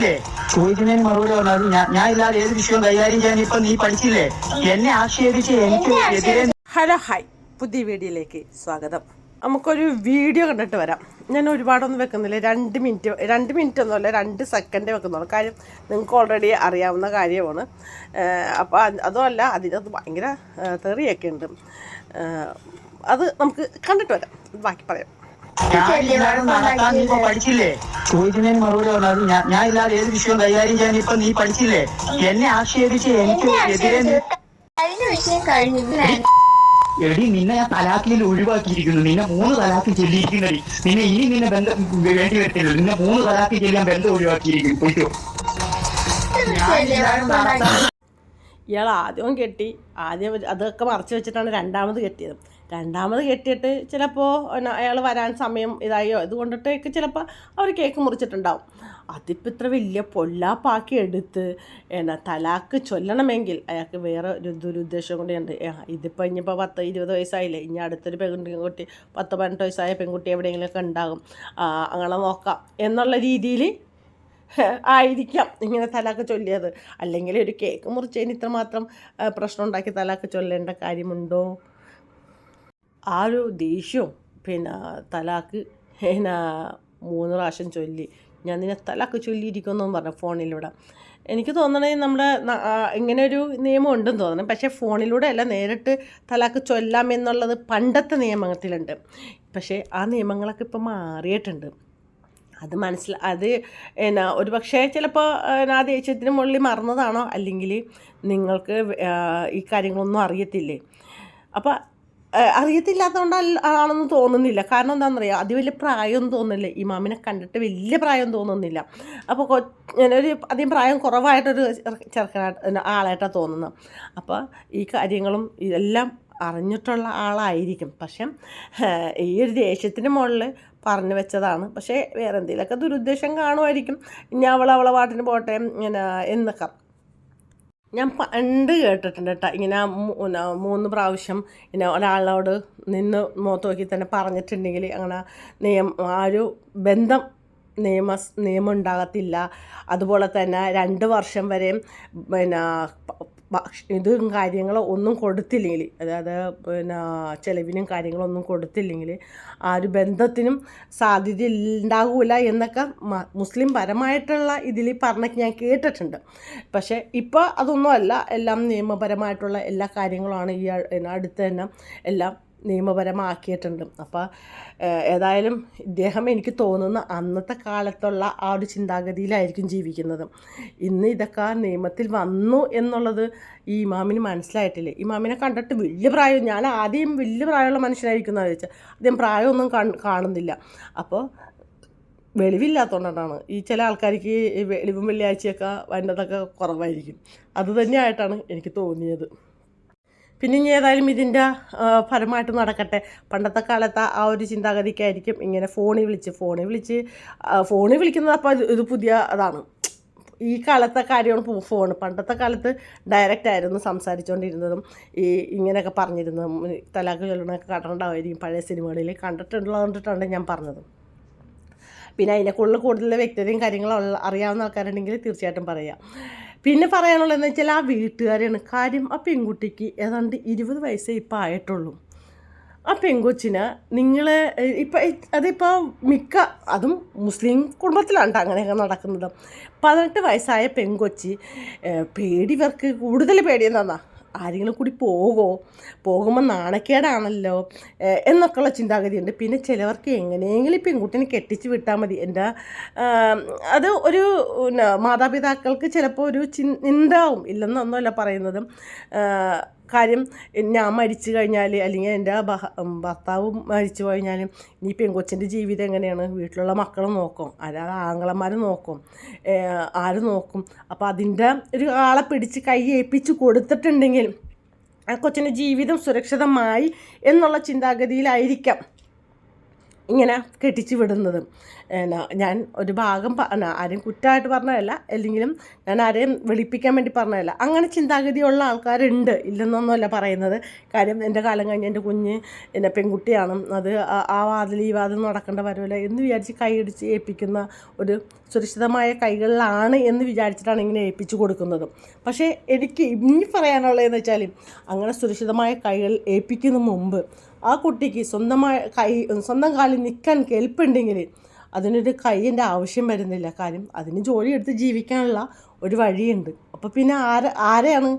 ചോദിക്കുന്നതിന് മറുപടി പറഞ്ഞത് ഞാൻ ഇല്ലാതെ ഏത് വിഷയവും കൈകാര്യം ചെയ്യാൻ ഇപ്പൊ നീ പഠിച്ചില്ലേ? എന്നെ ആക്ഷേപിച്ച് എനിക്ക് എതിരെ ഹലോ ഹായ്. പുതിയ വീഡിയോയിലേക്ക് സ്വാഗതം. നമുക്കൊരു വീഡിയോ കണ്ടിട്ട് വരാം. ഞാൻ ഒരുപാടൊന്നും വെക്കുന്നില്ല. രണ്ട് മിനിറ്റ് രണ്ട് മിനിറ്റ് ഒന്നുമല്ല രണ്ട് സെക്കൻഡ് വെക്കുന്നുള്ളൂ. കാര്യം നിങ്ങൾക്ക് ഓൾറെഡി അറിയാവുന്ന കാര്യമാണ്. അപ്പോൾ അതുമല്ല അതിനകത്ത് ഭയങ്കര തെറിയൊക്കെ ഉണ്ട്. അത് നമുക്ക് കണ്ടിട്ട് വരാം. ബാക്കി പറയാം. നടത്താൻ നീ ഇപ്പൊ പഠിച്ചില്ലേ? ചോദിക്കുന്നതിന് മറുപടി പറഞ്ഞത് ഞാൻ ഞാൻ ഇല്ലാതെ ഏത് വിഷയവും കൈകാര്യം ചെയ്യാൻ ഇപ്പൊ നീ പഠിച്ചില്ലേ? എന്നെ ആക്ഷേപിച്ച് എനിക്ക് എതിരെ എടി നിന്നെ ഞാൻ തലാക്കിൽ ഒഴിവാക്കിയിരിക്കുന്നു. നിന്നെ മൂന്ന് തലാക്ക് ചെല്ലിയിരിക്കുന്നടി. നിന്നെ ഇനി നിന്നെ ബന്ധം വേണ്ടി വരത്തില്ല. നിന്നെ മൂന്ന് തലാക്ക് ചെല്ലാൻ ബന്ധം ഒഴിവാക്കിയിരിക്കും പോയിട്ടോ ഇയാൾ ആദ്യവും കെട്ടി. ആദ്യം അതൊക്കെ മറച്ചു വെച്ചിട്ടാണ് രണ്ടാമത് കെട്ടിയത്. രണ്ടാമത് കെട്ടിയിട്ട് ചിലപ്പോൾ അയാൾ വരാൻ സമയം ഇതായോ ഇത് ചിലപ്പോൾ അവർ കേക്ക് മുറിച്ചിട്ടുണ്ടാവും. അതിപ്പോൾ ഇത്ര വലിയ പൊല്ലാപ്പാക്കി എടുത്ത് എന്നാ തലാക്ക് ചൊല്ലണമെങ്കിൽ അയാൾക്ക് വേറെ ഒരു ദുരുദ്ദേശം കൂടിയുണ്ട് ഇതിപ്പോൾ ഇനിയിപ്പോൾ പത്ത് ഇരുപത് വയസ്സായില്ലേ? ഇനി അടുത്തൊരു പെൺകുട്ടി പത്ത് പതിനെട്ട് വയസ്സായ പെൺകുട്ടി എവിടെയെങ്കിലുമൊക്കെ ഉണ്ടാകും. അങ്ങനെ നോക്കാം. എന്നുള്ള രീതിയിൽ ആയിരിക്കാം ഇങ്ങനെ തലാക്ക് ചൊല്ലിയത്. അല്ലെങ്കിൽ ഒരു കേക്ക് മുറിച്ചതിന് ഇത്രമാത്രം പ്രശ്നം ഉണ്ടാക്കി തലാക്ക് ചൊല്ലേണ്ട കാര്യമുണ്ടോ? ആ ഒരു ദേഷ്യവും പിന്നെ തലാക്ക് പിന്നെ മൂന്ന് പ്രാവശ്യം ചൊല്ലി. ഞാൻ നിന്നെ തലാക്ക് ചൊല്ലിയിരിക്കുന്നു എന്ന് പറഞ്ഞു ഫോണിലൂടെ. എനിക്ക് തോന്നണേ നമ്മുടെ ഇങ്ങനെ ഒരു നിയമം ഉണ്ടെന്ന് തോന്നണം. പക്ഷേ ഫോണിലൂടെ അല്ല നേരിട്ട് തലാക്ക് ചൊല്ലാം എന്നുള്ളത് പണ്ടത്തെ നിയമത്തിലുണ്ട്. പക്ഷേ ആ നിയമങ്ങളൊക്കെ ഇപ്പോൾ മാറിയിട്ടുണ്ട്. അത് മനസ്സില അത് എന്നാ ഒരു പക്ഷേ ചിലപ്പോൾ ആ ദേഷ്യത്തിന് മുകളിൽ മറന്നതാണോ? അല്ലെങ്കിൽ നിങ്ങൾക്ക് ഈ കാര്യങ്ങളൊന്നും അറിയത്തില്ലേ? അപ്പോൾ അറിയത്തില്ലാത്തതുകൊണ്ടല്ല ആണെന്ന് തോന്നുന്നില്ല. കാരണം എന്താണെന്നറിയാം? അത് വലിയ പ്രായം തോന്നുന്നില്ല. ഇമാമിനെ കണ്ടിട്ട് വലിയ പ്രായം തോന്നുന്നില്ല. അപ്പോൾ കൊ ഒരു അധികം പ്രായം കുറവായിട്ടൊരു ചെറുക്കനായിട്ട് ആളായിട്ടാണ് തോന്നുന്നത്. അപ്പോൾ ഈ കാര്യങ്ങളും ഇതെല്ലാം അറിഞ്ഞിട്ടുള്ള ആളായിരിക്കും. പക്ഷെ ഈ ഒരു ദേഷ്യത്തിന് മുകളിൽ പറഞ്ഞു വെച്ചതാണ്. പക്ഷേ വേറെ എന്തെങ്കിലുമൊക്കെ ദുരുദ്ദേശം കാണുമായിരിക്കും. ഇനി അവൾ അവളെ പാട്ടിന് പോട്ടെ എന്നൊക്കെ. ഞാൻ പണ്ട് കേട്ടിട്ടുണ്ട് കേട്ടോ ഇങ്ങനെ മൂന്ന് പ്രാവശ്യം ഇങ്ങനെ ഒരാളോട് നിന്ന് മുഖത്ത് നോക്കി തന്നെ പറഞ്ഞിട്ടുണ്ടെങ്കിൽ അങ്ങനെ നിയമം ആ ഒരു ബന്ധം നിയമ നിയമം ഉണ്ടാകത്തില്ല അതുപോലെ തന്നെ രണ്ട് വർഷം വരെ പിന്നെ ഇതും കാര്യങ്ങളും ഒന്നും കൊടുത്തില്ലെങ്കിൽ അതായത് പിന്നെ ചെലവിനും കാര്യങ്ങളൊന്നും കൊടുത്തില്ലെങ്കിൽ ആ ഒരു ബന്ധത്തിനും സാധ്യത ഉണ്ടാകില്ല എന്നൊക്കെ മുസ്ലിം പരമായിട്ടുള്ള ഇതിൽ പറഞ്ഞൊക്കെ ഞാൻ കേട്ടിട്ടുണ്ട്. പക്ഷേ ഇപ്പോൾ അതൊന്നുമല്ല എല്ലാം നിയമപരമായിട്ടുള്ള എല്ലാ കാര്യങ്ങളുമാണ് ഈ അടുത്ത് തന്നെ എല്ലാം നിയമപരമാക്കിയിട്ടുണ്ട്. അപ്പോൾ ഏതായാലും ഇദ്ദേഹം എനിക്ക് തോന്നുന്ന അന്നത്തെ കാലത്തുള്ള ആ ഒരു ചിന്താഗതിയിലായിരിക്കും ജീവിക്കുന്നത്. ഇന്ന് ഇതൊക്കെ നിയമത്തിൽ വന്നു എന്നുള്ളത് ഈ ഇമാമിന് മനസ്സിലായിട്ടില്ലേ? ഇമാമിനെ കണ്ടിട്ട് വലിയ പ്രായം ഞാൻ ആദ്യം വലിയ പ്രായമുള്ള മനുഷ്യനായിരിക്കുന്ന ചോദിച്ചാൽ അദ്ദേഹം പ്രായമൊന്നും കാണുന്നില്ല. അപ്പോൾ വെളിവില്ലാത്തതുകൊണ്ടാണ് ഈ ചില ആൾക്കാർക്ക് വെളിവും വെള്ളിയാഴ്ചയൊക്കെ വേണ്ടതൊക്കെ കുറവായിരിക്കും. അത് തന്നെയായിട്ടാണ് എനിക്ക് തോന്നിയത്. പിന്നെ ഇനി ഏതായാലും ഇതിന്റെ ഫലമായിട്ട് നടക്കട്ടെ. പണ്ടത്തെ കാലത്ത് ആ ഒരു ചിന്താഗതിക്കായിരിക്കും ഇങ്ങനെ ഫോണിൽ വിളിച്ച് ഫോണിൽ വിളിച്ച് ഫോണിൽ വിളിക്കുന്നത് അപ്പോൾ ഇത് പുതിയ അതാണ്. ഈ കാലത്തെ കാര്യമാണ് ഫോൺ പണ്ടത്തെ കാലത്ത് ഡയറക്റ്റ് ആയിരുന്നു സംസാരിച്ചുകൊണ്ടിരുന്നതും ഈ ഇങ്ങനെയൊക്കെ പറഞ്ഞിരുന്നതും തലാഖ് ചൊല്ലണമൊക്കെ കണ്ടിട്ടുണ്ടാവുമായിരിക്കും. പഴയ സിനിമകളിൽ കണ്ടിട്ടുള്ളത് കണ്ടിട്ടാണ് ഞാൻ പറഞ്ഞത്. പിന്നെ അതിനെക്കുള്ള കൂടുതൽ വ്യക്തതയും കാര്യങ്ങളും അറിയാവുന്ന ആൾക്കാരുണ്ടെങ്കിൽ തീർച്ചയായിട്ടും പറയാം. പിന്നെ പറയാനുള്ളതെന്ന് വെച്ചാൽ ആ വീട്ടുകാരാണ് കാര്യം ആ പെൺകുട്ടിക്ക് ഏതാണ്ട് ഇരുപത് വയസ്സേ ഇപ്പം ആയിട്ടുള്ളൂ. ആ പെൺകൊച്ചിന് നിങ്ങളെ ഇപ്പം അതിപ്പോൾ മിക്ക അതും മുസ്ലിം കുടുംബത്തിലാണ് അങ്ങനെയൊക്കെ നടക്കുന്നത്. പതിനെട്ട് വയസ്സായ പെൺകൊച്ചി പേടി ഇവർക്ക് കൂടുതൽ പേടി എന്താ ആരെങ്കിലും കൂടി പോകുമോ പോകുമ്പോൾ നാണക്കേടാണല്ലോ. എന്നൊക്കെയുള്ള ചിന്താഗതിയുണ്ട്. പിന്നെ ചിലവർക്ക് എങ്ങനെയെങ്കിലും ഈ പെൺകുട്ടിനെ കെട്ടിച്ച് വിട്ടാൽ മതി. എന്റെ അത് ഒരു മാതാപിതാക്കൾക്ക് ചിലപ്പോൾ ഒരു ചിന്താവും ഇല്ലെന്നൊന്നുമല്ല പറയുന്നത്. കാര്യം ഞാൻ മരിച്ചു കഴിഞ്ഞാൽ അല്ലെങ്കിൽ എന്റെ ഭർത്താവ് മരിച്ചു കഴിഞ്ഞാൽ ഈ പെൺകൊച്ചിന്റെ ജീവിതം എങ്ങനെയാണ്? വീട്ടിലുള്ള മക്കൾ നോക്കും അതായത് ആങ്ങളമാർ നോക്കും ആര് നോക്കും. അപ്പോൾ അതിന്റെ ഒരു ആളെ പിടിച്ച് കൈ ഏൽപ്പിച്ച് കൊടുത്തിട്ടുണ്ടെങ്കിൽ ആ കൊച്ചിന്റെ ജീവിതം സുരക്ഷിതമായി എന്നുള്ള ചിന്താഗതിയിലായിരിക്കാം ഇങ്ങനെ കെട്ടിച്ച് വിടുന്നത്. ഞാൻ ഒരു ഭാഗം ആരെയും കുറ്റമായിട്ട് പറഞ്ഞതല്ല അല്ലെങ്കിലും ഞാൻ ആരെയും വെളുപ്പിക്കാൻ വേണ്ടി പറഞ്ഞതല്ല. അങ്ങനെ ചിന്താഗതിയുള്ള ആൾക്കാരുണ്ട്. ഇല്ലെന്നൊന്നുമല്ല പറയുന്നത്. കാര്യം എന്റെ കാലം കഴിഞ്ഞ് എന്റെ കുഞ്ഞ് എന്നെ പെൺകുട്ടിയാണ്. അത് ആ- വാതിൽ ഈ വാതിൽ നടക്കേണ്ട വരവില്ല എന്ന് വിചാരിച്ച് കൈയടിച്ച് ഏൽപ്പിക്കുന്ന ഒരു സുരക്ഷിതമായ കൈകളിലാണ് എന്ന് വിചാരിച്ചിട്ടാണ് ഇങ്ങനെ ഏൽപ്പിച്ചു കൊടുക്കുന്നത്. പക്ഷേ എനിക്ക് ഇനി പറയാനുള്ളതെന്ന് വെച്ചാൽ അങ്ങനെ സുരക്ഷിതമായ കൈകൾ ഏൽപ്പിക്കുന്ന മുമ്പ് ആ കുട്ടിക്ക് സ്വന്തമായ കൈ സ്വന്തം കാലിൽ നിൽക്കാൻ കെൽപ്പുണ്ടെങ്കിൽ അതിനൊരു കൈയിന്റെ ആവശ്യം വരുന്നില്ല. കാര്യം അതിന് ജോലി എടുത്ത് ജീവിക്കാനുള്ള ഒരു വഴിയുണ്ട്. അപ്പോൾ പിന്നെ ആരെ ആരെയാണ്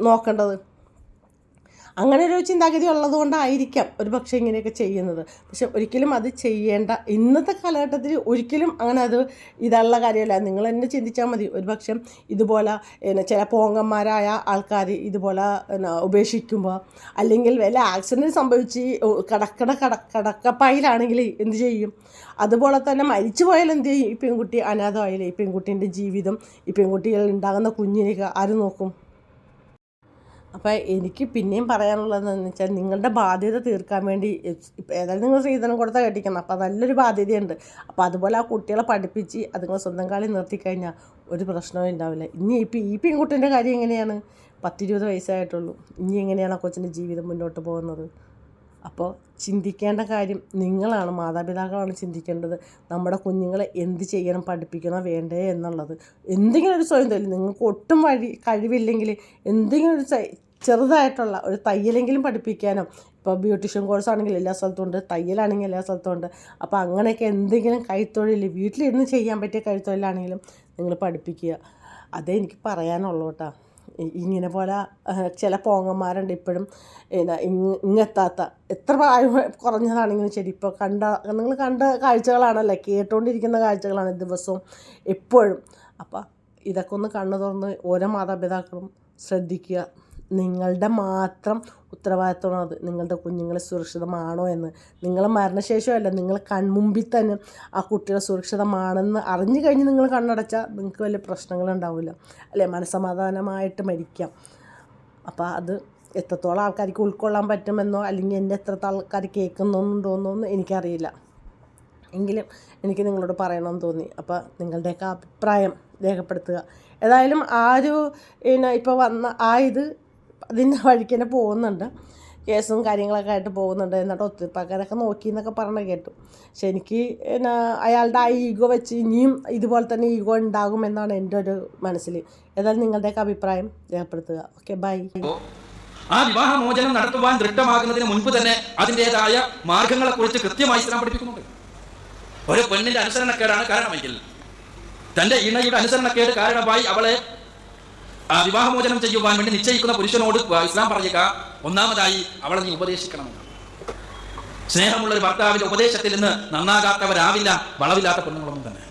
നോക്കേണ്ടത്? അങ്ങനെ ഒരു ചിന്താഗതി ഉള്ളതുകൊണ്ടായിരിക്കാം ഒരു പക്ഷേ ഇങ്ങനെയൊക്കെ ചെയ്യുന്നത്. പക്ഷെ ഒരിക്കലും അത് ചെയ്യേണ്ട ഇന്നത്തെ കാലഘട്ടത്തിൽ ഒരിക്കലും അങ്ങനെ അത് ഇതുള്ള കാര്യമല്ല. നിങ്ങൾ തന്നെ ചിന്തിച്ചാൽ മതി. ഒരു പക്ഷേ ഇതുപോലെ ചില പോങ്ങന്മാരായ ആൾക്കാർ ഇതുപോലെ ഉപേക്ഷിക്കുമ്പോൾ അല്ലെങ്കിൽ വല്ല ആക്സിഡന്റ് സംഭവിച്ച് കടക്കട കട കടക്കപ്പായിലാണെങ്കിൽ എന്ത് ചെയ്യും? അതുപോലെ തന്നെ മരിച്ചു പോയാൽ എന്ത് ചെയ്യും? ഈ പെൺകുട്ടി അനാഥമായില്ലേ? ഈ പെൺകുട്ടീന്റെ ജീവിതം ഈ പെൺകുട്ടികൾ ഉണ്ടാകുന്ന കുഞ്ഞിനെയൊക്കെ ആര് നോക്കും? അപ്പോൾ എനിക്ക് പിന്നെയും പറയാനുള്ളതെന്ന് വെച്ചാൽ നിങ്ങളുടെ ബാധ്യത തീർക്കാൻ വേണ്ടി ഏതായാലും നിങ്ങൾ സ്ത്രീധനം കൊടുത്താൽ കെട്ടിക്കണം അപ്പോൾ നല്ലൊരു ബാധ്യതയുണ്ട്. അപ്പോൾ അതുപോലെ ആ കുട്ടികളെ പഠിപ്പിച്ച് അതുങ്ങൾ സ്വന്തം കാലിൽ നിർത്തിക്കഴിഞ്ഞാൽ ഒരു പ്രശ്നവും ഉണ്ടാവില്ല. ഇനി ഇപ്പം ഈ പെൺകുട്ടീന്റെ കാര്യം എങ്ങനെയാണ്? പത്തിരുപത് വയസ്സായിട്ടുള്ളൂ. ഇനി എങ്ങനെയാണ് ആ കൊച്ചിന്റെ ജീവിതം മുന്നോട്ട് പോകുന്നത്? അപ്പോൾ ചിന്തിക്കേണ്ട കാര്യം നിങ്ങളാണ് മാതാപിതാക്കളാണ് ചിന്തിക്കേണ്ടത്. നമ്മുടെ കുഞ്ഞുങ്ങളെ എന്ത് ചെയ്യണം പഠിപ്പിക്കണം വേണ്ടേ എന്നുള്ളത്. എന്തെങ്കിലും ഒരു സ്വയം തൊഴിൽ നിങ്ങൾക്ക് ഒട്ടും വഴി കഴിവില്ലെങ്കിൽ എന്തെങ്കിലും ഒരു ചെറുതായിട്ടുള്ള ഒരു തയ്യലെങ്കിലും പഠിപ്പിക്കാനോ. ഇപ്പോൾ ബ്യൂട്ടീഷ്യൻ കോഴ്സ് ആണെങ്കിലും എല്ലാ സ്ഥലത്തും ഉണ്ട് തയ്യലാണെങ്കിൽ എല്ലാ സ്ഥലത്തും ഉണ്ട്. അപ്പോൾ അങ്ങനെയൊക്കെ എന്തെങ്കിലും കൈത്തൊഴിൽ വീട്ടിലിരുന്ന് ചെയ്യാൻ പറ്റിയ കൈത്തൊഴിലാണെങ്കിലും നിങ്ങൾ പഠിപ്പിക്കുക. അതേ എനിക്ക് പറയാനുള്ളൂ കേട്ടോ. ഇങ്ങനെ പോലെ ചില പോങ്ങന്മാരുണ്ട് ഇപ്പോഴും പിന്നെ ഇങ്ങെത്താത്ത എത്ര പ്രായം കുറഞ്ഞതാണെങ്കിലും ശരി ഇപ്പോൾ കണ്ട നിങ്ങൾ കണ്ട കാഴ്ചകളാണല്ലേ കേട്ടുകൊണ്ടിരിക്കുന്ന കാഴ്ചകളാണ് ദിവസവും എപ്പോഴും. അപ്പം ഇതൊക്കെ ഒന്ന് കണ്ണു തുറന്ന് ഓരോ മാതാപിതാക്കളും ശ്രദ്ധിക്കുക. നിങ്ങളുടെ മാത്രം ഉത്തരവാദിത്വമാണ് അത്. നിങ്ങളുടെ കുഞ്ഞുങ്ങൾ സുരക്ഷിതമാണോ എന്ന്. നിങ്ങൾ മരണശേഷമല്ല നിങ്ങൾ കൺമുമ്പിൽ തന്നെ ആ കുട്ടികൾ സുരക്ഷിതമാണെന്ന് അറിഞ്ഞു കഴിഞ്ഞ് നിങ്ങൾ കണ്ണടച്ചാൽ നിങ്ങൾക്ക് വലിയ പ്രശ്നങ്ങളുണ്ടാവില്ല അല്ലേ? മനസമാധാനമായിട്ട് മരിക്കാം. അപ്പോൾ അത് എത്രത്തോളം ആൾക്കാർക്ക് ഉൾക്കൊള്ളാൻ പറ്റുമെന്നോ അല്ലെങ്കിൽ എന്റെ എത്രത്തോളം ആൾക്കാർ കേൾക്കുന്നുണ്ടോയെന്നൊന്നും എനിക്കറിയില്ല. എങ്കിലും എനിക്ക് നിങ്ങളോട് പറയണമെന്ന് തോന്നി. അപ്പോൾ നിങ്ങളുടെയൊക്കെ അഭിപ്രായം രേഖപ്പെടുത്തുക. ഏതായാലും ആ ഒരു പിന്നെ ഇപ്പോൾ വന്ന ആ ഇത് അതിന്റെ വഴിക്ക് തന്നെ പോകുന്നുണ്ട്. കേസും കാര്യങ്ങളൊക്കെ ആയിട്ട് പോകുന്നുണ്ട്. എന്നിട്ട് ഒത്തിരിപ്പാക്കാരൊക്കെ നോക്കി എന്നൊക്കെ പറഞ്ഞ് കേട്ടു. പക്ഷെ എനിക്ക് എന്നാ അയാളുടെ ആ ഈഗോ വെച്ച് ഇനിയും ഇതുപോലെ തന്നെ ഈഗോ ഉണ്ടാകുമെന്നാണ് എന്റെ ഒരു മനസ്സിൽ. ഏതായാലും നിങ്ങളുടെയൊക്കെ അഭിപ്രായം രേഖപ്പെടുത്തുക. Okay bye. ആ വിവാഹമോചനം നടത്തുവാൻ ദൃഢമാകുന്നതിന് മുൻപ് തന്നെ അതിന്റെതായ മാർഗങ്ങളെ കുറിച്ച് കൃത്യമായി ഇസ്ലാം പഠിപ്പിക്കുന്നുണ്ട്. ഒരു പെണ്ണിന്റെ അനുസരണക്കേടാണ് കാരണമെങ്കിൽ. തന്റെ ഇണയുടെ അനുസരണക്കേട് കാരണമായി അവളെ വിവാഹമോചനം ചെയ്യുവാൻ വേണ്ടി നിശ്ചയിക്കുന്ന പുരുഷനോട് ഇസ്ലാം പറയുക ഒന്നാമതായി അവളെ നീ ഉപദേശിക്കണമെന്നാണ് സ്നേഹമുള്ള ഒരു ഭർത്താവിന്റെ ഉപദേശത്തിൽ നിന്ന് നന്നാകാത്തവരാവില്ല വളവില്ലാത്ത പെണ്ണുങ്ങളൊന്നും തന്നെ.